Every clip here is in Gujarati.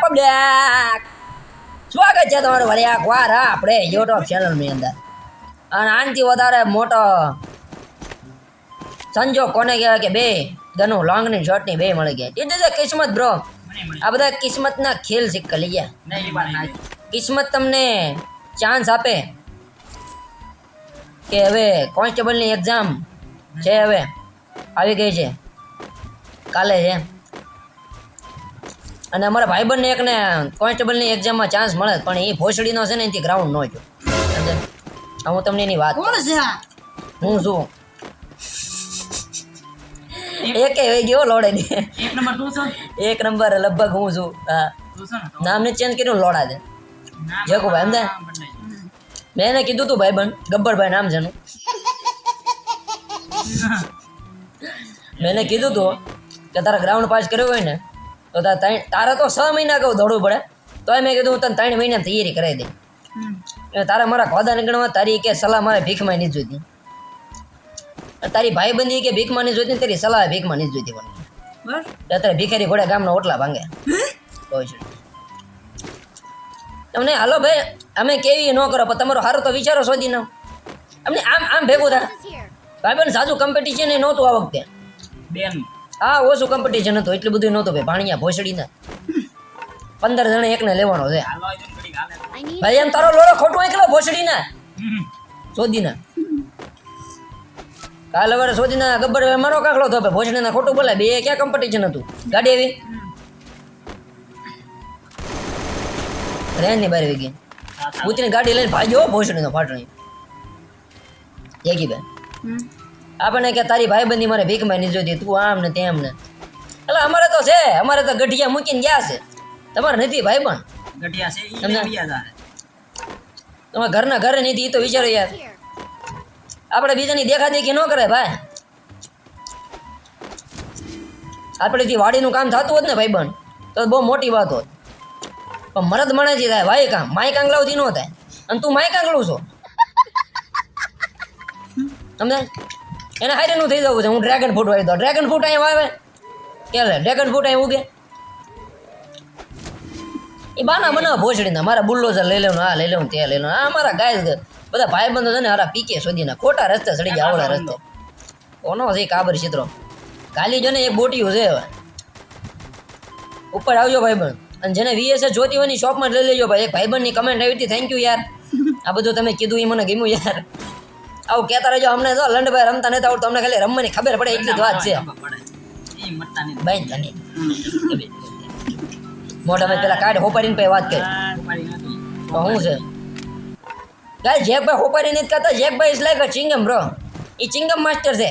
પબ્લિક. સ્વાગત છે તમારું વળી એક વાર હા, આપણે યુટ્યુબ ચેનલની અંદર. અને આનાથી વધારે મોટો સંજોગ કોને કહેવાય કે બે, ગનું લોંગની શોર્ટની બે મળી ગયા ઇટ ઇઝ અ કિસ્મત બ્રો આ બધા કિસ્મતના ખેલ સિક્કા લઈ ગયા. કિસ્મત તમને ચાન્સ આપે કે હવે કોન્સ્ટેબલની એક્ઝામ છે હવે. આવી ગઈ છે. કાલે છે. અને અમારા ભાઈબંધને એકને કોન્સ્ટેબલની એક્ઝામમાં ચાન્સ મળે પણ એ ભોસડીનો છે ને એથી ગ્રાઉન્ડ ન જો હું તમને એની વાત કોણ છે હું છું. એક વહી ગયો લોડે ની એક નંબર તું છો? એક નંબર લગભગ હું છું. હા. નામ ને ચેન્જ કર્યું લોડા છે જગુભાઈ એમ? મેં એને કીધું તું ભાઈબંધ ગબ્બરભાઈ નામ છે એનું. મેં એને કીધું તું કે તારા ગ્રાઉન્ડ પાસ કર્યો હોય ને તો તારે ત્રણ તારે તો છ મહિના કહું દોડવું પડે. તો મેં કીધું હું તને ત્રણ મહિના તૈયારી કરાવી દઈ. એટલે તારે મારા ખોદા નીકળવા તારી કે સલાહ મારે ભીખમાં નહીં જોઈતી. તારી તારી ભાઈબંધી કે ભીખમાં નહીં જોઈતી તારી સલાહ ભીખમાં નહીં જોઈતી પણ અત્યારે ભિખારી ઘોડા ગામના ઓટલા ભાંગે. હોય છે. તમને હાલો ભાઈ અમે કેવી ન કરો પણ તમારો હારો તો વિચારો શોધી નાખો. અમને આમ આમ ભેગું થાય ભાઈબંધ સાચું કોમ્પિટિશન એ નહોતું આ વખતે. બેન હા ઓછું કોમ્પિટિશન હતું એટલું બધું નહોતું ભાઈ ભાણિયા ભોસડીના પંદર જણે એકને લેવાનો છે. ભાઈ એમ તારો લોડો ખોટું એકલો ભોસડીના. શોધીના કાલ હવે શોધીના ગબ્બર મારો કાકડો તો ભોસડીના ખોટું બોલાય બે ક્યાં કોમ્પિટિશન હતું ગાડી આવી રેનની બાર વી ગઈ હા, હા. ઉતરીને ગાડી લઈને ભાગ્યો ભોસડીનો ફાટણી જેગી બેન. આપણને કે તારી ભાઈબંધી મારે ભીખમાં નહીં જોતી તું આમ ને તેમ ને. એટલે અમારે તો છે અમારે તો ગઢિયા મૂકીને ગયા છે. તમારે નથી ભાઈબંધ? ગઢિયા છે તમારા ઘરના ઘરે નથી એ તો વિચારો યાર. આપણે બીજાની દેખા દેખી ન કરે ભાઈ. આપણેથી વાડીનું કામ થતું હોત ને ભાઈબંધ તો બહુ મોટી વાત હોત. પણ મરદ છે થાય ભાઈ કામ માય કાંગલાવથી ન થાય. અને તું માય કાંગલું છો. સમજે એને હાઈરેનું થઈ જવું છે. હું ડ્રેગન ફ્રૂટ વાવી દઉં. ડ્રેગન ફ્રૂટ અહીંયા વાવે? કે લે ડ્રેગન ફ્રૂટ અહીં ઉગે? એ બાના બનાવ ભોસડીના મારા બુલ્ડોઝર લઈ લેવું આ લઈ લેવું તે લઈ લેવું આ મારા ગાય બધા ભાઈબંધો છે ને, હારા પીકે સુધીના ખોટા રસ્તે ચડી ગયા, આવડા રસ્તે. કોનો છે કાબર ચિત્રો કાલી જો ને, એક બોટિયું છે હવે. ઉપર આવજો ભાઈબંધ. અને જેને વીએસએ જોતી હોયની શોપમાં લઈ લેજો ભાઈ. એક ભાઈબંધની કમેન્ટ આવી હતી. થેન્ક યુ યાર. આ બધું તમે કીધું એ મને ગમ્યું, યાર. આવું કહેતા રહેજો અમને તો લંડભાઈ રમતા નથી આવડતું અમને ખાલી રમવાની ખબર પડે એટલી જ વાત છે ખબર પડે. ઈ મતતા નહીં. બાઈ તને મોઢા મેં પેલા કાઢ હોપાડીને પછી વાત કરી આ ઉપાડી નથી. તો શું છે ગાય જેકભાઈ હોપારી નથી કરતા જેકભાઈ is like a chewing gum bro A chewing gum master છે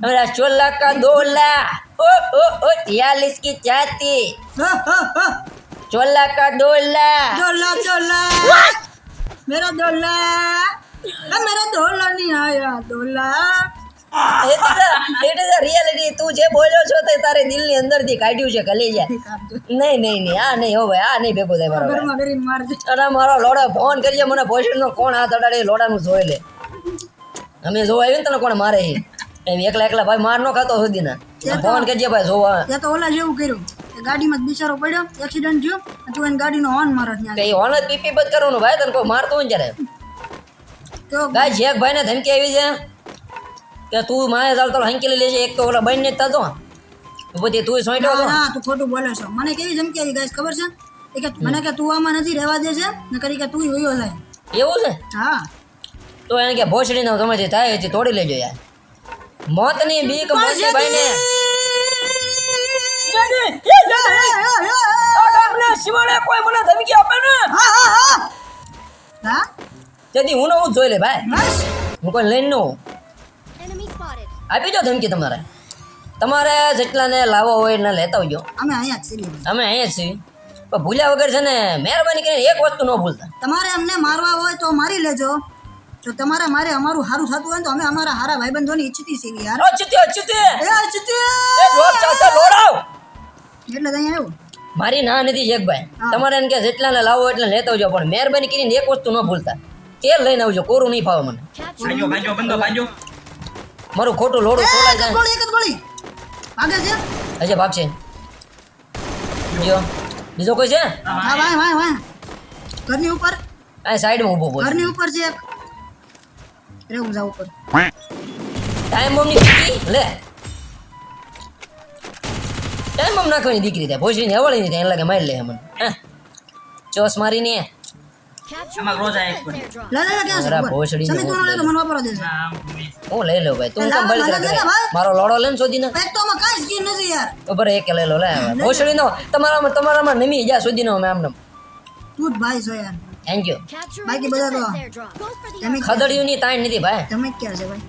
હમણાં ચોલા કા દોલા ઓ ઓ ઓ યાલીસ કી ચાતી હા, હા, હા. ચોલા કા દોલા डोला डोला मेरा डोला अ मेरा डोला તું જે બોલ્યો છો તે તારે દિલની અંદરથી કાઢ્યું છે કલેજા નહીં નહીં નહીં આ નહીં હવે આ નહીં ભેગો થાય મારો અને મારો ફોન કરીએ મને ભોજનનો કોણ હાથ અડાડે લોડાનું જોઈ લે. અમે જોવા આવીને તને કોણ મારે એમ એકલા એકલા ભાઈ માર નો ખાતો સુધી સુધીના ફોન કરજે ભાઈ જોવા. એ તો ઓલા જેવું કર્યું. ગાડીમાં બિચારો પડ્યો એક્સિડન્ટ થયો તું એની ગાડીનો હોર્ન મારો ત્યાં એ હોર્ન જ પીપી બંધ કરવાનું ભાઈ તને કોઈ મારતો હોય જ્યારે ગાય જેક ભાઈ ને ધમકી આવી છે કે તું મારે ચાલ તો હંકેલી લેજે એક તો ઓલા બહેન ને થતો પછી તું સોંટો ના તું. ખોટું બોલે છો. મને કેવી ધમકી આવી ગાય ખબર છે? એ કે મને કે તું આમાં નથી રહેવા દે છે ને કરી કે તું વયો જાય. એવું છે? હા. તો એને કે ભોસડીનો સમજ થાય છે તોડી લેજો યાર. મોતની બીક મોતી ભાઈ ને કોઈ મને ધમકી આપે ને? હા હા હા. હા? તેથી હું નવું જોઈ લે ભાઈ. હું કોઈ લઈને ન. આપી દો ધમકી તમારે. તમારે જેટલાને લાવો હોય એને લેતા આવજો. અમે અહીંયા જ છીએ અમે અહીંયા જ છીએ. પણ ભૂલ્યા વગર છે ને મહેરબાની કરીને એક વસ્તુ ન ભૂલતા. તમારે અમને મારવા હોય તો મારી લેજો. જો તમારે મારે અમારું સારું થતું હોય ને તો અમે અમારા હારા ભાઈબંધોની ઈચ્છતી છીએ યાર. અચ્યુતે અચ્યુતે એ અચ્યુતે! એ લોટ ચાલતા લોડાવ એટલે તો અહીંયા આવ્યું મારી ના નથી જગભાઈ હા. તમારે એમ કે જેટલાને લાવો એટલે લેતા આવજો પણ મહેરબાની કરીને એક વસ્તુ ન ભૂલતા. તેલ લઈને આવજો કોરું નહીં ફાવે મને. ભાગ્યો ભાગ્યો બંધો ભાગ્યો મારું ખોટું લોડું ખોલાઈ એક જાય. ગોળી એક જ ગોળી. ભાગે છે? હજે ભાગશે જો બીજો કોઈ છે? હા વાય વાય વાય ઘરની ઉપર? આ સાઈડમાં ઊભો બોલ. ઘરની ઉપર છે એક. રે હું જાઉં ઉપર. ટાઈમ બોમ્બની દીકરી? લે. ટાઈમ બોમ્બ નાખવાની દીકરી થાય ભોજરી ને અવળી ને થાય લાગે મારી લે મને હા. ચોસ મારીને. Capture રોજ આ એક પણ. લે લે લે ક્યાં છે? બરા, ઉપર? ભોસડીને સમી તું ન લે તો મને વાપરવા દેજે. ના, આમ ઘૂમે. હું લઈ લઉં ભાઈ. તું એ બળી કરે મારો લોડો લઈને શોધી ને એક તો આમાં કાંઈ સ્કીન નથી યાર. ઉપર એક લઈ લો લે ભોસડી નો તમારામાં તમારામાં નમી જા શોધી નો મેં આમને. તું જ ભાઈ છો યાર. થેન્ક યુ બધા તો. તમે ખદડિયું ની તાણ નથી ભાઈ. તમે ક્યાં છે ભાઈ?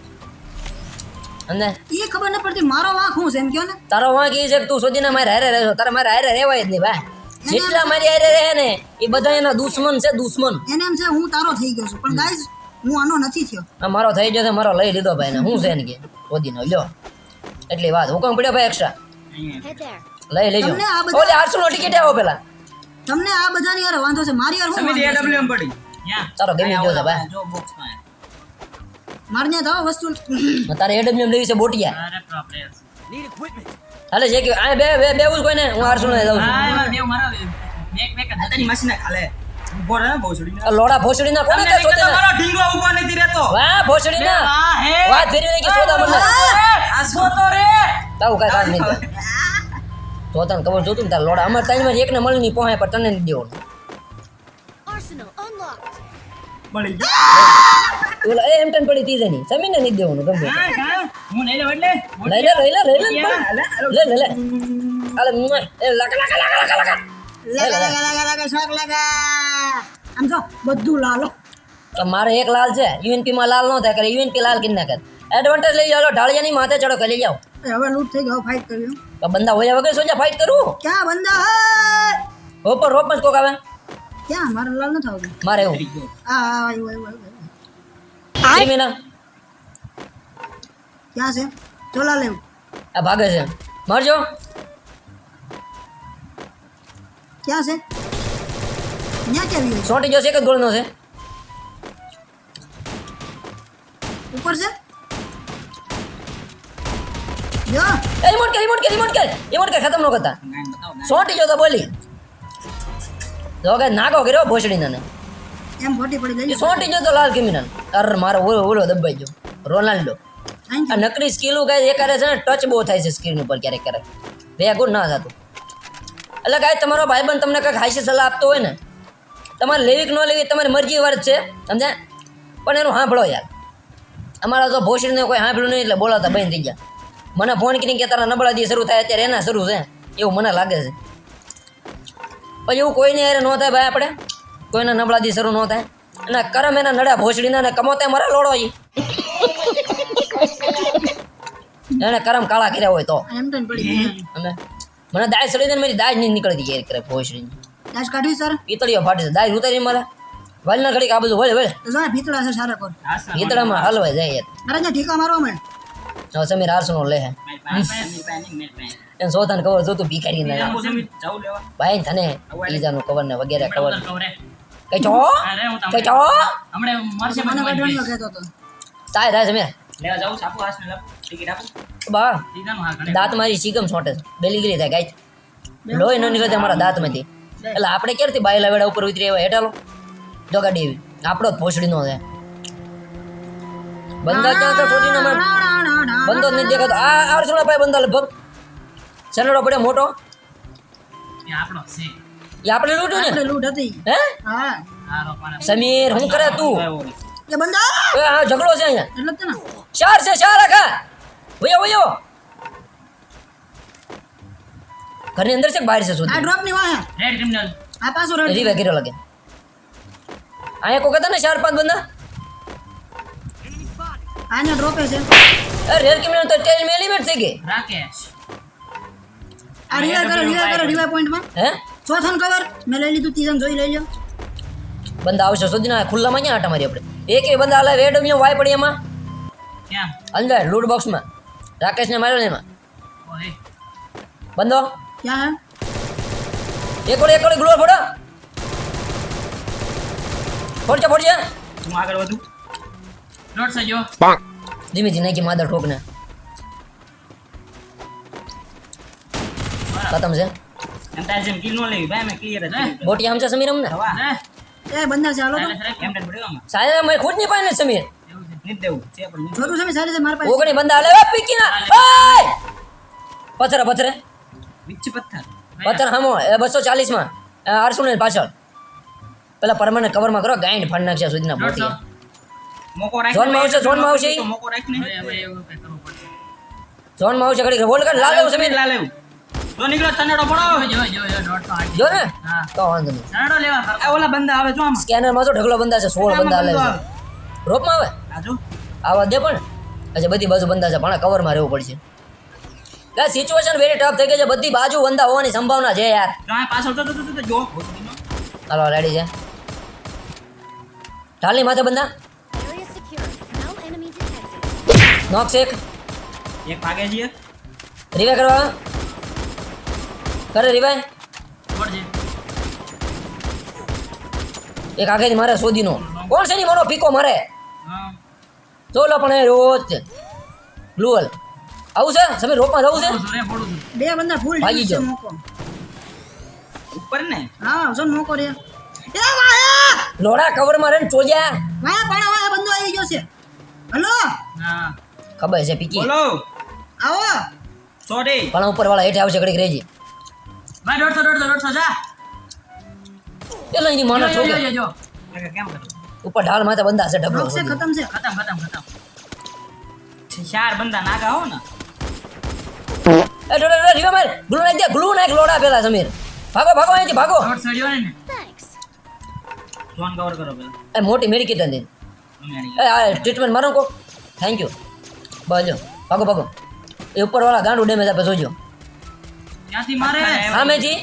અને? એ ખબર ન પડતી મારો વાંક શું છે એમ કયો ને? તારો વાંક એ છે કે તું શોધીને મારે હારે રહેશો. તારે મારે હારે રહેવાય જ નહીં ભાઈ. જેટલા મારી હારે રહે ને એ બધા એના દુશ્મન છે દુશ્મન. એને એમ છે હું તારો થઈ ગયો છું. પણ ગાઈઝ હું આનો નથી થયો. મારો થઈ ગયો છે મારો લઈ લીધો ભાઈ ને હું છે ને કે? ઓદીનો લ્યો. એટલી વાત. હુકમ પડ્યો ભાઈ એક્સ્ટ્રા. લઈ લેજો. તમને આ બધા- ઓલે આઠસો નો ટિકિટ આવો પેલા. તમને આ બધાની યાર વાંધો છે. મારી યાર હું સમીર એડબ્લ્યુએમ પડી. ચાલો ગમી ગયો છે ભાઈ. જો બોક્સમાં. મારે ત્યાં થાવ વસ્તુ. તારે એડબ્લ્યુએમ લેવી છે બોટિયા. અરે બાપરે. હાલે છે કે આ બે બે બેવું જ કોઈને હું આરસુ નો જાઉં છું. બેવ મારા મેક મેક જ દાદાની મશીને ખાલે. રહે ને આ લોડા ભોસડી ના કોને શોધે મારો ઢીંગો ઊભો નથી રહેતો. વાહ ભોસડી ના. વાહ, ધીરે વાત કે સોદા મને. આ શું તો રે? તાવું કાંઈ કામ નહીં તો તને ખબર જોતું ને તાર લોડા. અમારે તાઈમાં એકને મળી નહીં પહોંચે પણ તને નહીં દેવાનું. મળી ગયો. ઓલા એમ ટન પડી તીજે નહીં જમીને નથી દેવાનું ગમે હા, લઈ લઉં એટલે? લઈ લે લઈ લે લઈ લે લે, લે. એ લક લક લક લક લક લક લક લક લક શાક લક આમ જો બધું લાલો મારે એક લાલ છે. યુએનપી માં લાલ ન થાય કરે યુએનપી લાલ કરી નાખે. એડવાન્ટેજ લઈ જાઓ ઢાળિયાની માથે ચડો લઈ જાઓ હવે લૂટ થઈ ગયો ફાઇટ કર્યો. તો બંદા હોયા વગર સોજા ફાઇટ કરું? ક્યાં બંદા હે? રોપ રોપ જ કોક આવે. ક્યાં મારે લાલ નથી આવતું મારે એવું મળી ગયું. આ આ, આવ્યું આવ્યું આવ્યું ક્રિમિનલ ક્યાં છે ચોલા લેવું આ ભાગે છે મારજો ક્યાં છે ત્યાં કેવી હોય સોટી જશે એક જ ગોળનો છે ઉપર છે જો એ રિમોટ કે રિમોટ કે રિમોટ કે રિમોટ કે ખતમ ન કરતા ગાયન બતાવો, ગાયન. સોટી જો તો બોલી જો કે નાગો કર્યો ભોસડી ને એમ ફોટી પડી ગઈ સોટી જો તો લાલ ક્રિમિનલ અરે મારો ઓલો ઓલો દબાઈ ગયો. રોનાલ્ડો. આ નકરી સ્કિલો કાંઈ એ કરે છે ને ટચ બહુ થાય છે સ્ક્રીન ઉપર ક્યારેક ક્યારેક. ભેગું ના થતું. એટલે કાંઈ તમારો ભાઈબંધ તમને કંઈક હાઈસી સલાહ આપતો હોય ને તમારે લેવી કે ન લેવી તમારી મરજી વાર છે સમજે પણ એનું સાંભળો યાર. અમારા તો ભોસડીને કોઈ સાંભળ્યું નહીં એટલે બોલાતા બંધ થઈ ગયા. મને ફોન કરીને કે તારા નબળા દી શરૂ થાય અત્યારે એના શરૂ છે એવું મને લાગે છે. પછી એવું કોઈને યાર ન થાય ભાઈ આપણે. કોઈના નબળા દી શરૂ ન થાય. અને કરમ એના નડ્યા ભોસડીના ને કમોતે મારા લોડો ઈ. એને કરમ કાળા કર્યા હોય તો. એમ તો પડી ગઈ અને મને દાય સડી ને મારી દાજ નહીં નીકળતી ક્યારે કરે ભોસડીની. દાસ કાઢી સર? પિતળીઓ ફાટી છે. દાજ ઉતારી મારા. વાલના ઘડીક આ બધું વળે વળે. તો જો ભીતળા છે સારા કોર ભીતળામાં હલવાઈ જાય યાર. અરે ઠીકા મારવા મળે. હવે સમીર આરસનો લે હે. એને સોતાને ખબર જોતું ભીખારી એમ ના ભાઈ તને ઈજાનું કવર ને વગેરે ખબર હમણાં ઉતાર કહું રે. કઈ છો? અરે હું તમને- કઈ છો? હમણે મરશે મને કાઢવાનો કહેતો તો તાય તાય સમીર લેવા જાઉં સાપુ હાસને લાવ. ટિકિટ આપો. બા સીધાનું હા ગણે. દાંત મારી શીગમ છોટે બેલી ગલી થાય ગાઈ લોહી ન નીકળે મારા દાંતમાંથી એટલે આપણે ક્યારથી બાયલા વેડા ઉપર ઉતરી આવ્યા? હેઠાલો. જો ગાડી એવી આપણો જ ભોસડીનો છે. બંદા ક્યાં તો છોડીને અમે બંદો નથી દેખાતો. આ આરસુલા ભાઈ બંદા લગભગ. સનેડો પડ્યો મોટો. એ આપણો છે. એ આપણે લૂંટ્યું ને? આપણે લૂંટ હતી. હે? હા. સમીર હું કરે તું? એ બંદા એ હા ઝઘડો છે અહીંયા. એટલે તે ચાર છે ચાર આખા. ઓયો વયો. ઘરની અંદર છે કે બહાર છે આ ડ્રોપની વાહ. Red criminal. આ પાછો રેડ રીવે કર્યો લાગે. અહીંયા કો હતા ને ચાર પાંચ બંદા આને ડ્રોપે છે. અરે રેર કિમિનો તો ટેલ મે એલિમેન્ટ થઈ ગઈ. રાકેશ. આ રિવાય કરો રિવાય કરો રિવાય પોઈન્ટમાં હે? ચોથન કવર મેં લઈ લીધું તીજન જોઈ લઈ લ્યો. બંદા આવશે સુધી ના ખુલ્લામાં માં આટા મારી આપણે? એક એ બંદા આલે વેડ ઉમ્યો વાય પડી એમાં. ક્યાં? અંદર લૂટ બોક્સમાં રાકેશને માર્યો ને એમાં. ઓય. બંધો. ક્યાં હે? એક ઓર એક ઓર ગ્લોર ફોડો. ફોડજે ફોડજે. હું આગળ વધું. દોઢ સજો. ધીમે ધીમે નાખી માદર ઠોકને ખતમ છે એમ તારે જેમ kill નો લેવી ભાઈ clear જ કરી. બોટી આમ છે સમીર અમને. એ બંદર છે હાલો. સાહેબ મેં ખુદ નહીં પાઈને સમીર નથી દેવું. છે પણ જોતું છે સારી છે મારા પાસે ઓગણી બંદા હાલે પીકી ના ઓય! પથરે પથરે વિચ્છી પથ્થર. પથ્થર હામો એ બસો ચાલીસમાં આરસો ને પાછળ પેલા પરમાનન્ટ કવરમાં કરો ગાઈડ ફાડ નાખશે સુધીના બોટી મોકો રાખ આવશે, આવશે? તો. ઝોનમાં આવશે ઘડી બોલ કર લાલ લેવું સમીર લાલ લેવું. જો નીકળો તનેડો પડો. જો ને? તો વાંધો નહીં. આ ઓલા બંદા આવે જો આમાં. સ્કેનરમાં જો ઢગલો બંદા છે 16 બંદા આવે રોપમાં આવે? આ આવા દે પણ. હજી બધી બાજુ બંદા છે પણ કવરમાં રહેવું પડશે. ગાઈસ સિચ્યુએશન વેરી ટફ થઈ ગઈ છે બધી બાજુ બંદા હોવાની સંભાવના છે યાર. જો પાછળ જો જો જો, જો જો હાલો રેડી છે. ઢાલની માથે બંદા. નોક શેક એક ભાગે છે રિવાય કરવા. કરે રિવાય એક આગેથી મારે શોધીનો. કોણ છે ની મારો પીકો મારે? ચોલો પણ એ રોજ. ગ્લુઅલ આવું છે? સમીર રોપમાં જવું છે? બે બંદા ફૂલ ભાગી છે ઉપર ને? હા જો મોકો રે એ વાયા લોડા કવરમાં રે ને ચોજ્યા. વાયા પાડા વાયા બંદો આવી ગયો છે. હલો? ખબર છે પીકી? બોલો. આવો. સોરી પણ ઉપર વાળા હેઠે આવશે ઘડીક રેજી એટલે એની માનો છોકે કેમ કરું? ઉપર ઢાલ માથે બંદા છે ઢગલો ખતમ છે ખતમ છે ચાર બંદા નાગા હો ને. એ ડોડો ડોડો રીવા માર ગ્લુ નાખ દે ગ્લુ નાખ લોડા પેલા સમીર. ભાગો ભાગો અહીંથી ભાગો. Thanks. જોન કવર કરો પેલા. એ મોટી મેડિકેટ દે એ આ ટ્રીટમેન્ટ મારો કો થેન્ક યુ બજો ભાગો ભાગો. એ ઉપર વાળા ગાંડું ડેમેજ આપે જોજો સામેથી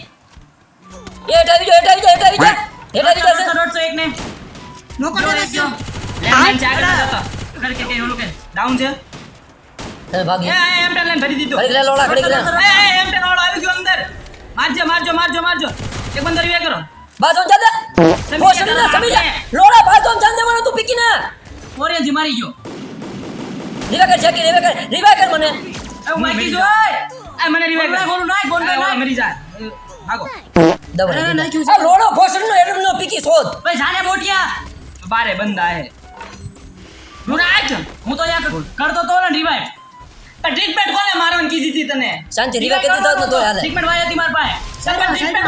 એ હેઠ આવી જાઓ હેઠ આવી જાઓ હેઠ આવી જાઓ હેઠ આવી જાઓ મોકો રે રસ્યો લેફ્ટ હેન્ડ કે ઓલું કે. ડાઉન છે? તમે ભાગી. એ એ, એમ ટેન લાઈન ભરી દીધું. લે લોડા ઘડીક લે એ એ, એમ ટેન વાળો આવી ગયો અંદર. મારજો મારજો મારજો મારજો. એક બંદર રિવે કરો. બાજુ જાદે ઓ સમીર ના સમીર ના. લોડા બાજુ જાન દેવાનો તું પીકી ના રીવા કર છેકી રીવા કર રીવા કર મને આ મને રિવે કર કોણ નાય મરી જાય ભાગો. દવા ના ક્યું છે. આ લોડો ફોસણ નો એડમ નો પીકી શોધ બારે બંદા હે. હું તો યાર કરતો તો ને રિવાઇવ ટ્રીટમેન્ટ કોને મારવાની કીધી હતી તને? શાંતિ રીવા કેતી તો તો તોય હાલે. ટ્રીટમેન્ટ વાય હતી માર પાસે. ટ્રીટમેન્ટ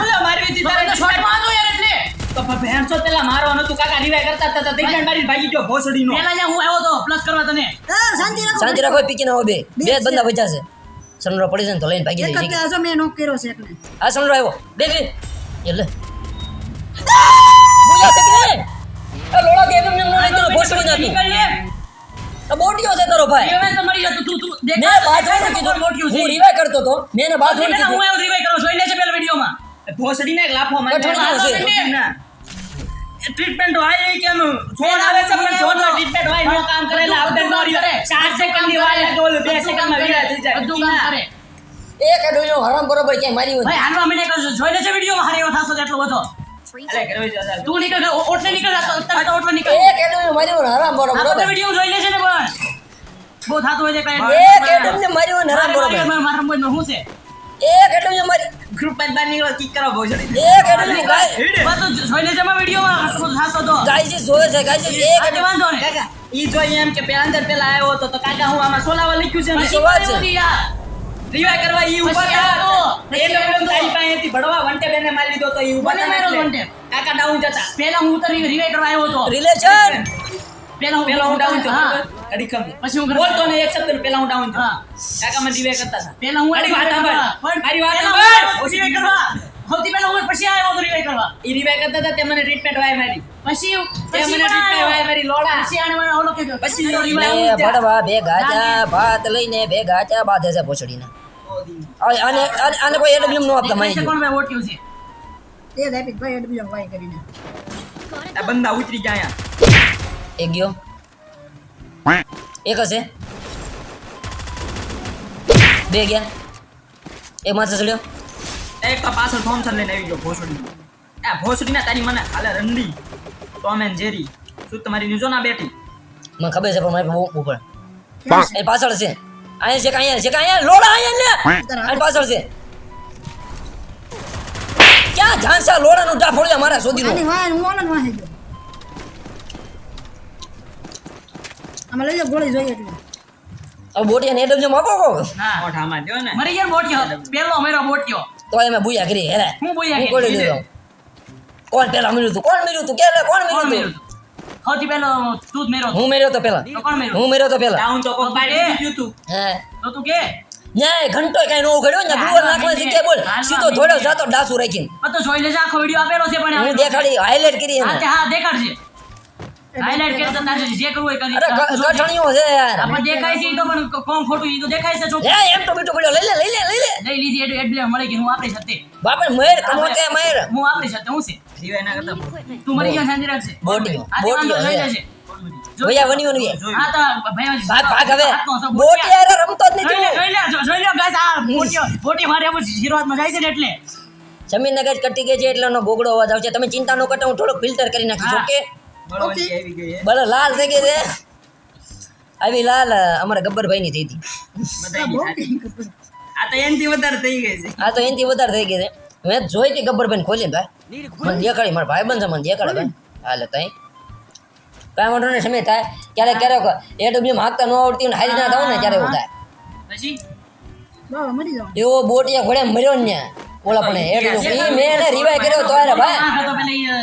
તો ભેણસો પેલા મારવાનું હતું. કાકા રિવાય કરતા હતા ટ્રીટમેન્ટ મારીને ભાગી ગયો ભોસડીનો. પેલા જ્યાં હું આવ્યો તો પ્લસ કરવા તને. શાંતિ રાખો શાંતિ રાખો પીકી ના બે. બે બંદા બચ્યા છે. સનરો પડી છે ને તો લઈને ભાગી એક જાય આજો મેં નોક કર્યો છે એકને. આ સનરો આવ્યો. બે બે. એટલે બોલા તે કે આ લોડા કે એમને એમને લઈને ભોસડી નાખી. નીકળ લે છે તારો ભાઈ. તો મરી જતો તું તું દેખ મેં બાથરૂમ કીધું. મોટ્યું છે. હું રિવાય કરતો તો મેં બાથરૂમ હું આવ્યો રિવાઇવ કરો જોઈ લે છે પેલા વિડીયોમાં ભોસડીને એક લાફો મારી કઠોળ જેવો છે. ટ્રીટમેન્ટ હોય એ કેમ ફોન આવે છે પણ જોન ટ્રીટમેન્ટ હોય નો કામ કરે એટલે આવડે નો રહ્યો. ચાર સેકન્ડની વાય ડોલ બે સેકન્ડમાં વિરા થઈ જાય. બધું કામ કરે. એક અડોયો હરામ બરોબર કે મારી હોય. ભાઈ હાલવા મને કરજો જોઈ લે છે વિડીયોમાં હારે એવો થાશો એટલો બધો. છે. તું નીકળ ઓટલે નીકળ અત્યારે તો ઓટલે નીકળ. એક અડોયો મારી હોય હરામ બરોબર. તો વીડિયો જોઈ લે છે ને પણ. બહુ થાતું હોય છે કઈ એક અડોયો મારી હોય હરામ બરોબર. મારા રમવું શું છે? એક અડોયો મારી ગ્રુપમાં બહાર નીકળો કિક કરો ભોસડી એક અડોયો ગાય. હીડે. બધું જોઈ લે માં વિડીયોમાં આટલું બધું થાશો તો. ગાયજી જોવે છે ગાયજી એક આજે વાંધો ને કાકા ઈ જોઈ એમ કે પેલા અંદર પેલા આવ્યો હતો તો કાકા હું આમાં સોલાવા લખ્યું છે રિવાય કરવા ઈ ઊભા પછી આવ્યો તો. હતા. એ લોકો તારી પાસેથી ભડવા વંટે બેને મારી લીધો તો ઈ ઊભા હતા વંટે. કાકા ડાઉન જતા. પેલા હું તો રિવાય કરવા આવ્યો હતો. રિલેશન પેલા હું પેલા હું ડાઉન જતો હા. ઘડી પછી હું બોલતો ને એક શબ્દ પેલા હું ડાઉન જતો કાકા મને રિવાય કરતા હતા. પેલા હું મારી વાત સાંભળ. મારી વાત સાંભળ. હું કરવા. સૌથી પહેલા હું પછી આવ્યો હતો રિવાઇવ કરવા. ઈ રિવાય કરતા હતા તે મને ટ્રીટમેન્ટ વાય મારી. પછી તે મને ટ્રીટમેન્ટ વાય મારી લોડા. પછી આને મને ઓલો કીધું. પછી પેલો ઈ revive ને હું ત્યાં. ભડવા બે ગાચા ભાત લઈને બે ગાચા બાંધે છે પોછડીને આને આને આને કોઈ એડબ્લ્યુ નો આપતા માની દેખાય છે ગયું કોણ ભાઈ ઓળખ્યું છે? એ દાપિક ભાઈ એડબ્લ્યુ વાય કરીને. આ બંદા ઉતરી ગયા. એક ગયો. એક હશે. બે ગયા. એક માથે ચડ્યો એક તો પાછળ થોમસન લઈને આવી ગયો ભોસડી. આ ભોસડી ના તારી મને હાલે રંડી. ટોમ એન્ડ જેરી શું તમારી ન્યૂઝો ના બેઠી? મને ખબર છે પણ મારે બહુ ઉપર. એ પાછળ છે અહીંયા છે કે અહીંયા છે કે અહીંયા? લોડા અહીંયા લે અહીં પાછળ છે. ક્યાં ઝાંસા લોડાનું ડાફોળિયા મારા શોધીનું આમાં લઈ લો ગોળી જોઈએ એટલે. હવે એડમ ના મોઢ ને. મરી ગયા બોટ્યો. પેલો મેરો બોટ્યો. તો એમે બુયા કરી હેરે હું બોલ્યા હું કોડી દીધો કોણ પેલા મળ્યું તું? કોણ મળ્યું તું? કે કોણ કોણ મળ્યું તું તું? સૌથી પહેલો તું જ મેરો હું મેર્યો તો પેલા તો કોણ મેર્યું? હું મેર્યો તો પેલા ડાઉન તો કોક બાર તું. હે. તો તું કે? ન્યાય ઘંટો કઈ નો ઉઘડ્યો ને હાલવા નાખવાની જગ્યાએ બોલ. સીધો થોડો જાતો ડાસુ રાખીને. તો જોઈ લેજે આખો વિડિયો આપેલો છે પણ હું દેખાડી હાઇલાઇટ કરી હા એને તે હા દેખાડજે હાઇલાઇટ કરતા તારે જે કરવું હોય કરી અરે ગઠણીઓ છે યાર. આપણે દેખાય છે તો પણ કોમ ખોટું ઈ તો દેખાય છે છોકરી હે એમ તો બીટું પડ્યો. લઈ લે લઈ લે લઈ લે. લઈ લીધી એડ એડ મળી હું આપણી સાથે. બાપે મહેર કમો કે મહેર હું આપણી સાથે હું છે? જીવાય ના કરતા તું મરી ગયો શાંતિ રાખજે. બોટીઓ આ તે વાંધો બોટીઓ લઈ હે લેજે. વની વની હા તો ભાઈ ભાગ ભાગ હવે. બોટી યાર રમતો જ નથી જોઈ લે જોઈ લે guys, આ બોટીઓ બોટી મારે એમ શીરવાતમાં જાય છે ને એટલે. જમીન ને ગજ કટી ગઈ છે એટલે બોગડો અવાજ આવશે. તમે ચિંતા ન કરતા હું થોડોક ફિલ્ટર કરી નાખીશ. ઓકે? બળવાની આવી ગઈ હે. ભલે લાલ થઈ ગઈ છે. આવી લાલ અમારા ગબ્બરભાઈ ની થઈ હતી. આ તો એનથી વધારે થઈ ગઈ છે. આ તો એનથી વધારે થઈ ગઈ છે. મેં જોઈ હતી ગબ્બરભાઈ ખોલી. ભાઈ મને દેખાડી મારા ભાઈ બંધ છે મને દેખાડે ભાઈ હાલે તઈ. કાંઈ વાંધો નહીં સમય થાય. ક્યારેક ક્યારેક એ ડબ્લ્યુ હાંકતા ન આવડતી હારી ના થાવ ને ત્યારે એવું થાય. પછી? એવો બોટિયા ઘોડે મર્યો ને ન્યા. ઓલા પણ એડલું ઈ મેં એને રિવાય કર્યો તો અરે ભાઈ.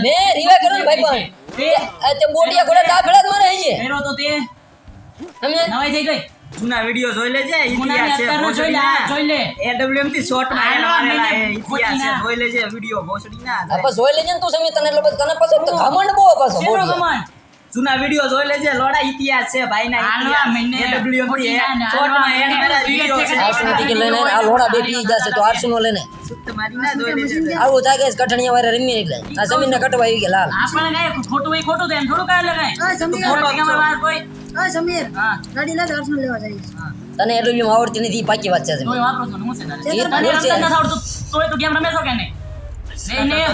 મેં રિવાય કર્યો ને ભાઈ પણ. તે? બોટિયા ઘોડા દાફેડા જ મને છે એરો તો તે. તમે નવાઈ થઈ ગઈ? જૂના વિડિયો જોઈ લેજે ઇતિહાસ છે જોઈ લે, જોઈ લે. એડબ્લ્યુએમથી શોર્ટમાં મેં ઇતિહાસ છે જોઈ લેજે વિડિયો ભોસડી ના આપા જોઈ લેજે ને તું સમય તને એટલો બધો તને પાછો તો ઘમંડ બહુ પાછો. બોલ. ઘમંડ? કમાન? જૂના વીડિયો જોઈ લેજે લોડા ઇતિહાસ છે ભાઈના હાલો, ઇતિહાસ મને એડબ્લ્યુએમથી ખોટીના, શોર્ટમાં હાલો, એડ કરેલા વીડિયો છે આરસુ ટિકિટ લઈને આ લોડા બે પી જશે તો આરસુ નો લઈને તમારી ના જોઈ લેજે આવું થાય કે કઠણિયા વારે રમી એટલે આ જમીન ને કટવા આવી ગયા લાલ આપણે કાંઈ ખોટું હોય ખોટું તો એમ થોડું કાંઈ લગાય આ સમીર ખોટો કેમ વાર કોઈ આ સમીર હા ગાડી લે દર્શન લેવા જઈશ તને એટલું બી આવડતી નથી ઈ પાકી વાત છે તોય વાપરો છો ને હું છે તારે? એ તને ભૂલ છે. રમતા નથી આવડતું, તોય તું ગેમ રમે છો કે નહીં નહીં, નહીં.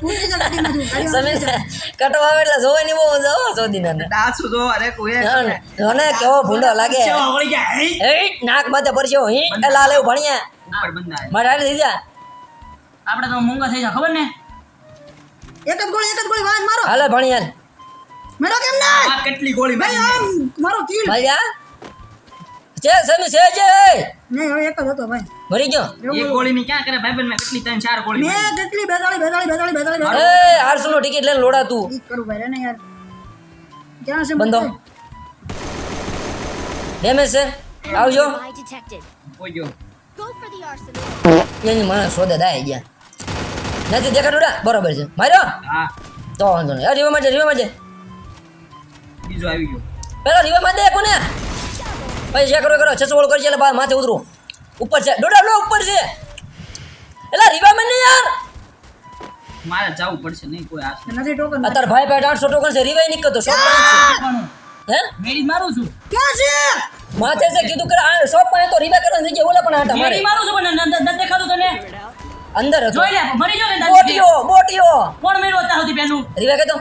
કટવા એટલે જોવે બહુ મજા આવે સોદીના ડાસુ જો અરે કોઈ મને કેવો ભૂંડો લાગે. કેવા વળી ગયા હે? એ નાક માથે પરસ્યો હી એ લાલ ભણ્યા ઉપર બંધા હે. મારે હારે થઈ જા આપણે તો મૂંગા થઈ જા ખબર ને? એક જ ગોળી એક જ ગોળી વાન મારો. હાલે ભણ્યા મેરો કેમ ના? કેટલી ગોળી ભાઈ આમ મારો કિલ. ભાઈ છે સમી છે જે? નહીં હવે એક જ હતો ભાઈ. મરી ગયો? એક ગોળી ની ક્યાં કરે ભાઈબંધ મેં કેટલી ત્રણ ચાર ગોળી. મેં કેટલી બેતાળી બેતાળી બેતાળી બેતાળી અરે આરસો નો ટિકિટ લઈને લોડા તું ઈ કરું ભાઈ રે ને યાર. ક્યાં છે બંધો. ડેમેજ છે? આવજો. Arsenal. એની મને સોદે દાય ગયા. નથી દેખાડું ડા બરોબર છે. માર્યો? હા. તો વાંધો નહીં. રીવા માટે રીવા માટે બીજો આવી ગયો. પેલા રીવા માં દે કોને? પછી જે કરો કરો છસો વાળું કરજે એટલે બહાર માથે ઉતરું. ઉપર છે. ડોડા ડો ઉપર છે. એલા રીવા મને યાર. મારે જવું પડશે નહીં કોઈ આ નથી ટોકન અત્યારે ભાઈ ભાઈ આઠસો ટોકન છે રીવાય નહીં કરતો શોપ હે? મેરી મારું છું. ક્યાં છે? માથે છે કીધું કે આ શોપમાં તો રીવા કરવાની થઈ ગયા ઓલા પણ આટા મારે. મારું છું પણ અંદર ન- ન દેખાતું તને. અંદર હતો. જોઈ લે મરી જો ને બોટીઓ બોટીઓ કોણ મેળવો અત્યાર સુધી પહેલું રીવા કહેતો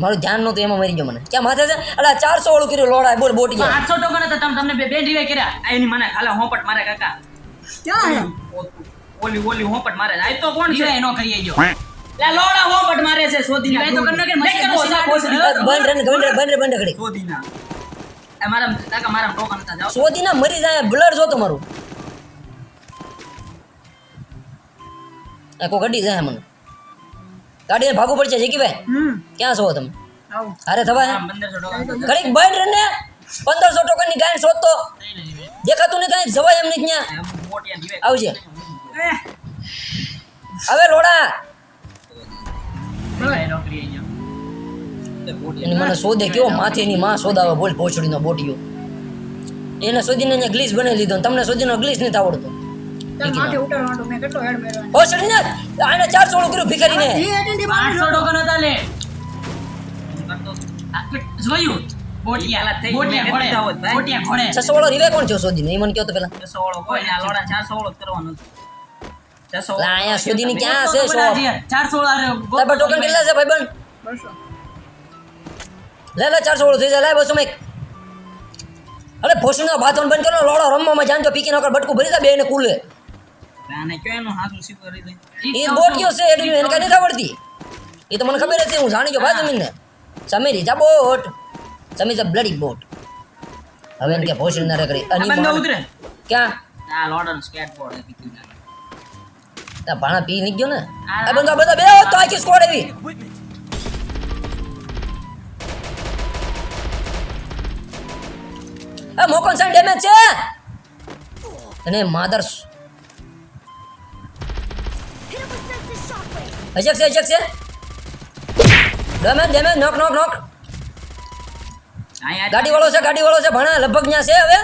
મારું ધ્યાન નહોતું એમાં મરી ગયો મને. ક્યાં માથે છે? અલા ચારસો વાળું કર્યું લોડા બોલ બોટી આઠસો ટકા હતા તમે તમને બે- બે રિવાય કર્યા. એની મને ખાલે હોપટ મારે કાકા. ક્યાં હે ઓલી ઓલી હોપટ મારે આ તો કોણ છે? એનો નો કરીએ લા લોડા હોપટ મારે છે તો કરી નાખે ને, બંધ. બંધ બંધ બંધ ના એ મારા કાકા મારા ટોકન હતા જાઓ. સોદી ના મરી જાય બ્લડ જો તમારું. આ કોઈ ગડી જાય મને. ગાડીને ભાગવું પડશે જીકી ભાઈ હમ. ક્યાં છો તમે? અરે થવા આમ 1500 ટોકન ઘડીક બંધ રહે ને પંદરસો ટોકનની ગાડી શોધતો. દેખાતું નહીં કાંઈ? જવાય એમ નહીં ત્યાં. આવજે. હવે લોડા. નો મને શોધે કેવો માથેની માં શોધાવે બોલ ભોસડીનો બોટીયો. એને શોધીને અહીંયા ગ્લીસ બનાવી લીધો તમને શોધીનો ગ્લીસ નથી આવડતો. માથે ઉતારવાનો મેં કેટલો હેડ આને કર્યું ભિખારીને ઈ એટેન્ડી આઠસો ટોકન હતા લે જોયું? બોટિયા બોટિયા ઘોડે કેટલા હોત ભાઈ? બોટિયા ઘોડે છસો વાળો રીવે કોણ છે શોધીને? એ મને કહો તો પેલા. 600 કોઈ ને આ લોડા 400 કરવાનો હતો. 600 લા, અહીંયા સુધીની ક્યાં છે જે ટોકન કેટલા છે ભાઈબંધ બસો. લે લે ચારસો વાળું થઈ જાય. લે બસ મેં. અરે બાથરૂમ બંધ કરો. લોડો રમવામાં જાણજો પીકી નકર બટકું ભરી દે બે ને કુલે. એ બોટ ગયો છે એટલે એને કઈ નથી આવડતી એ તો મને ખબર હતી હું જાણી ગયો ભાઈ જમીનને Sameer is boat Sameer is bloody boat હવે એને કે ભોસડી ના રે કરી આ અને બંને માણ- ઉતરે ક્યાં આ લોડર સ્કેટબોર્ડ પીકી ના આ ભાણા પી નહીં ગયો ને આ બંદા બધા બે હોત તો આખી સ્કોડ એવી આ મોકન સાઈડ ડેમેજ છે અને માદર અજક છે અજક છે damage damage knock knock knock ગાડી વાળો છે ગાડી વાળો છે ભણા લગભગ ત્યાં છે હવે.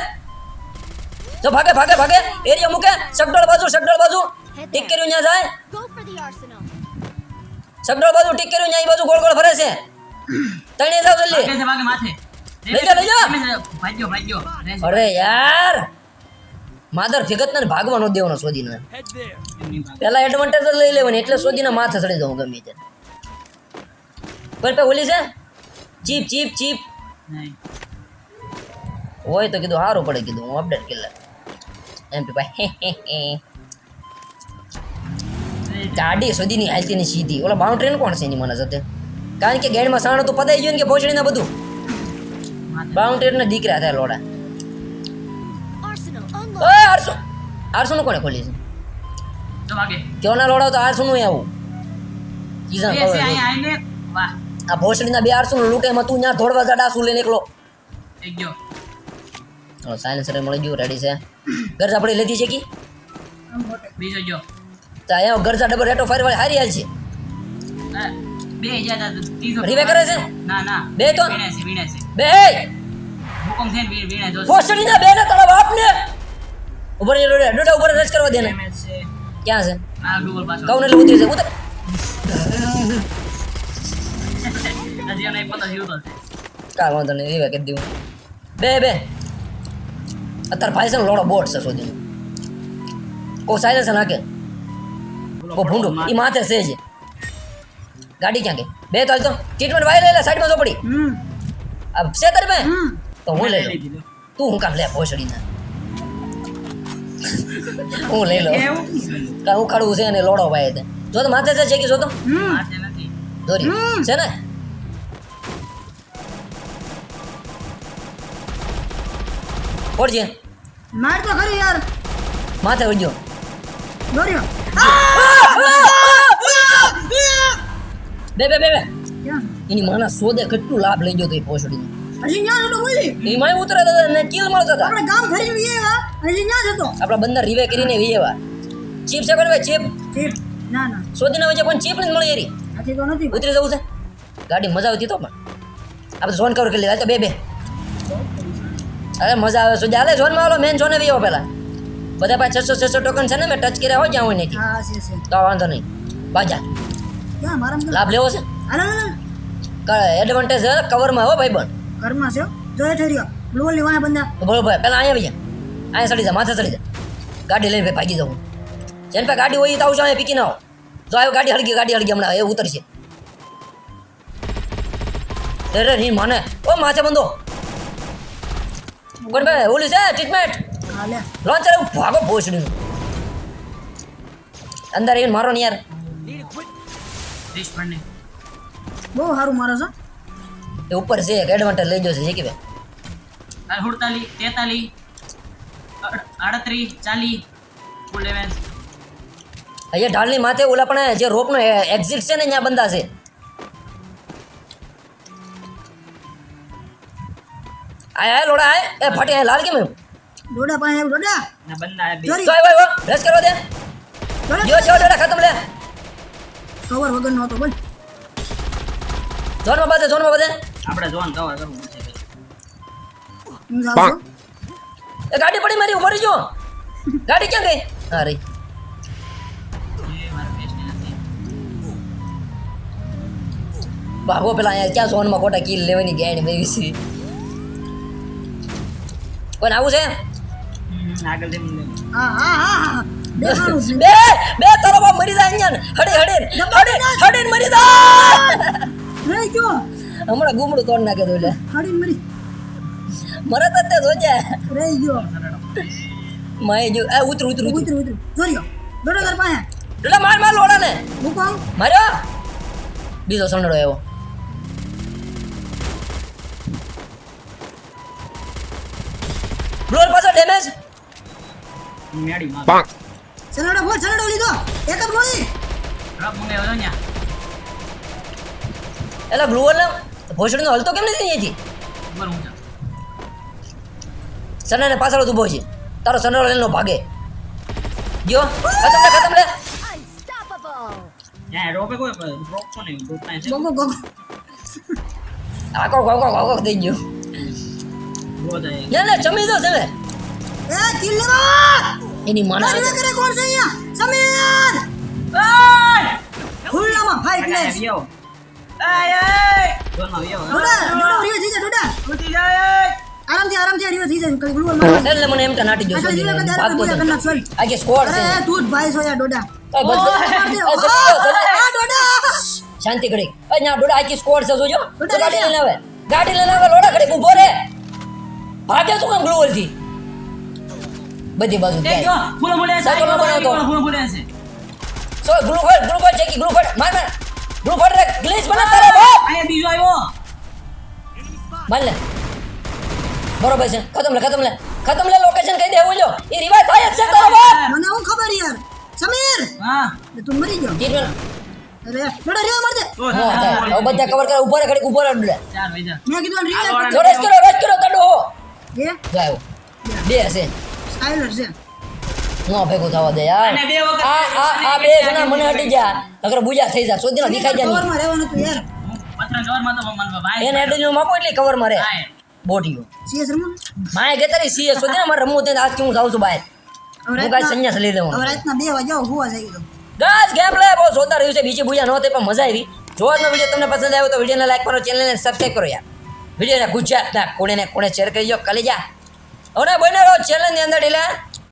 જો ભાગે ભાગે ભાગે. એરિયા મૂકે. સગડોળ બાજુ સગડોળ બાજુ. ટીક કર્યું ત્યાં જાય. સગડોળ બાજુ ટીક કર્યું ત્યાં એ બાજુ ગોળ ગોળ ફરે છે. તણે જાવ જલ્દી. ભાગે ભાગે માથે. લઈ જા, લઈ જા. ભાગ્યો ભાગ્યો. અરે યાર. માદર ફિગત ને ભાગવાનો દેવાનો શોધીને પેલા એડવાન્ટેજ જ લઈ લેવાની એટલે શોધીને માથે ચડી જવું ગમે તે. પર ઓલી છે? ચીપ ચીપ ચીપ. હોય તો કીધું સારું પડે કીધું હું અપડેટ કરી લઉં. એમ પી ભાઈ ગાડી સુધીની હાલતી ની સીધી. ઓલા બાઉન્ડ્રી કોણ છે એની મને સાથે? કારણ કે ગેડમાં સાણ તો પદાઈ ગયું ને કે પહોંચડીને બધું. બાઉન્ડ્રી ને દીકરા થયા લોડા. આરસુ આરસુ નું કોણે ખોલી છે? તો આવું બે છે અહીંયા આઈને આ ભોસડીના બે આરસુ નું લૂંટે એમાં ત્યાં થોડવા જા ડાસુ લઈને એકલો. એક સાયલેન્સર મળી ગયું રેડી છે. ગરજા પડી લીધી છે કી? બીજો ગયો તો અહીંયા ગરજા ડબલ રેટો ફાયર વાળી હારી હાલ છે બે ગયા ત્રીજો Revive કરે છે? ના ના. બે તો? વીણે છે વીણે છે. બે હુકમ થઈને વીણે જો. ભોસડીના બે ને ઉપર એ ડોડા ડોડા ઉપર રસ કરવા દે ને ક્યાં છે? આ ગૂગલ પાછળ. કહું ને એટલે ઉતરી છે ઉતર. હજી છે વાંધો નહીં રીવે કરી દઉં બે બે. અત્યારે ભાઈ છે ને લોડો બોટ છે શોધી. કો સાયલેન્સર નાખે. કો ભૂંડો. એ માથે છે જ. ગાડી ક્યાં ગઈ? બે તો હાલ તો. ટ્રીટમેન્ટ વાય લઈ લે સાઈડમાં ચોપડી. હમ. આ છે તારી પાસે તો હું લઈ લઉં. તું હું કામ લે ભોસડીને. હું લઈ લઉં. એવું? ઉખાડવું છે અને લોડો ભાઈ તે જો તો માથે છે કે જો તો? દોરી. છે ને? પડજે માર તો ખરી યાર. માથે ઉડજો દોર્યો બે બે બે બે. એની માના સોદે કેટલું લાભ લઈ ગયો તો એ ભોસડીનો. હજી ન્યા જતો બોલી? એ માય હતા ને કિલ મળતા હતા આપણે ગામ ફરીને વી હજી ન્યા જતો? આપણા બંદર રીવે કરીને વી ચીપ છે કોઈ ચીપ ચીપ ના ના. સોદીના વચ્ચે પણ ચીપ નથી મળી એરી. નથી તો નથી. ઉતરી જવું છે. ગાડી મજા આવતી તો પણ. આપણે ઝોન કવર કરી લીધા તો બે બે. અરે મજા આવે. સુધી હાલે ઝોનમાં આવો મેન ઝોને વિયો પેલા. બધા પાસે છસો છસો ટોકન છે ને મેં ટચ કર્યા હોય જ્યાં હોય નહીં તો વાંધો નહીં. બાજા લાભ લેવો છે? એડવાન્ટેજ કવરમાં હો ભાઈ બન ઘરમાં છે. જો એ ઠેર્યો. લોલી વાહ બંદા. બરોબર પેલા અહીંયા આવી જા અહીંયા ચડી જા માથે ચડી જા. ગાડી લઈને ભાઈ ભાગી જાઉં. જેને પાસે ગાડી હોય તો આવું અહીંયા પીકી ના જો આવ્યો ગાડી હળગી ગાડી હળગી હમણાં એ ઉતરશે. અરે ની માને. ઓ માથે બંધો. કોણ ભાઈ ઓલી છે ટ્રીટમેન્ટ લોન્ચ લે. લોન્ચર ભાગો ભોસડી અંદર આવીને મારો ને યાર. બહુ સારું મારો છો. એ ઉપર છે એક એડવાન્ટેજ લઈ જશે છે કે ભાઈ નહીં સુડતાલીસ તેતાલીસ આડત્રીસ ચાલીસ ફૂલ ડેમેજ અહીંયા ઢાલની માથે ઓલા પણ જે રોપનો એક્ઝિટ છે ને ત્યાં બંધા છે. આય આય લોડા આય. એ ફાટી આય લાલ કેમ ના બંદા જોરી રેસ કરવા દે. જો જો ડોડા ખતમ લે. કવર વગર નો હતો બોલ. ઝોનમાં બાદે આપણે જોન દવા કરવું પડશે હું જાઉં છું એ ગાડી પડી મારી ઉભરી જો ગાડી ક્યાં ગઈ? મારે નથી. ભાગો પેલા અહીંયા ક્યાં ઝોનમાં ખોટા કિલ લેવાની ગાડી બેવી છે? કોણ આવું છે? આગળ હા હા હા હા. દેખાણું છે. બે બે તારો બાપ મરી જાય અહીંયા હડી હડે હડે હડે મરી જાય રહી ગયો હમણાં ગુમડું તોડ નાખે તો એટલે હાડી મરી. મરત જ તે સોચે રહી ગયો. માય જો એ ઉતર ઉતર ઉતર. ઉતરું જોરિયો દોડો તાર પાસે. એટલે માર માર લોડા ને મૂકો માર્યો? બીજો સંડળો આવ્યો. બ્લોર પાછો ડેમેજ. મેડી માં બોલ લીધો. એક જ આવ્યો ન્યા એટલે બ્લુઅર ને? ભોસડીનો હલતો કેમ નથી અહીંયાથી? સનાને પાછળ જ ઊભો છે. તારો સનારો એનો ભાગે. ગયો. ખતમ લે ખતમ લે ગોગો ગોગો. થઈ ગયો. લે લે જમી દો તમે એ એની માના કરે કોણ છે અહીંયા? સમીર! ખુલ્લામાં ફાઈટ કાકા આય આય આરામથી આરામથી થઈ કઈ ગ્લુઅર માર એટલે મને એમ નાટી ગયો ભાગતો છે તું જ ભાઈ છો યાર ડોડા એ બસ. આ ડોડા શાંતિ કરી એ ન્યા ડોડા આખી સ્કોડ છે જોજો ગાડી લઈને આવે ગાડી લઈને આવે લોડા ઘડી ઊભો રે ભાગે તું કેમ ગ્લુઅલથી બધી બાજુ જાય ફૂલો ફૂલે છે. ફૂલો ફૂલે છે સો ગ્લુકોડ ચેકી ગ્લુકોડ માર માર ગ્લુકોડ રે ગ્લિચ બના તારે બાપ. અહીંયા બીજો આવ્યો. માર લે. બરોબર છે. ખતમ લે ખતમ લે. ખતમ લે લોકેશન કહી દે એવું જો એ રિવાઇવ થાય જ છે તારો બાપ. મને હું ખબર યાર? સમીર? હા. તું મરી ગયો. અરે માર દે. બધા કવર કરે ચાર મેં કીધું જો રેસ કરો રેસ કરો કાઢો એ? જાયો બે છે. નો ભેગું થવા દે યાર અને બે વખત આ આ આ બે જણા મને હટી જા અગર બુજા થઈ જા સોદીનો દેખાઈ જા નહીં કવરમાં રહેવાનું હતું યાર. પત્ર કવરમાં તો મન ભાઈ એને એડિનો માપો એટલે કવર મારે બોટીઓ સીએસ રમો માય કે તારી સીએ સોદીનો મારે રમવું તે આજ હું જાઉં છું બહાર હું કાંઈ સંન્યાસ લઈ લઉં રાતના બે વાગે હોવા જાય તો ગાજ ગેમ લે બહુ જોરદાર રહ્યું છે. બીજી બુજા નહોતી પણ મજા આવી. જો આજનો વીડિયો તમને પસંદ આવ્યો તો વિડીયોને લાઈક કરો ચેનલને સબસ્ક્રાઈબ કરો યાર. વિડીયોને ગુજરાતના કોણે ને કોણે શેર કરી દો કલેજા અને હવે બને રહો ચેનલની અંદર એટલે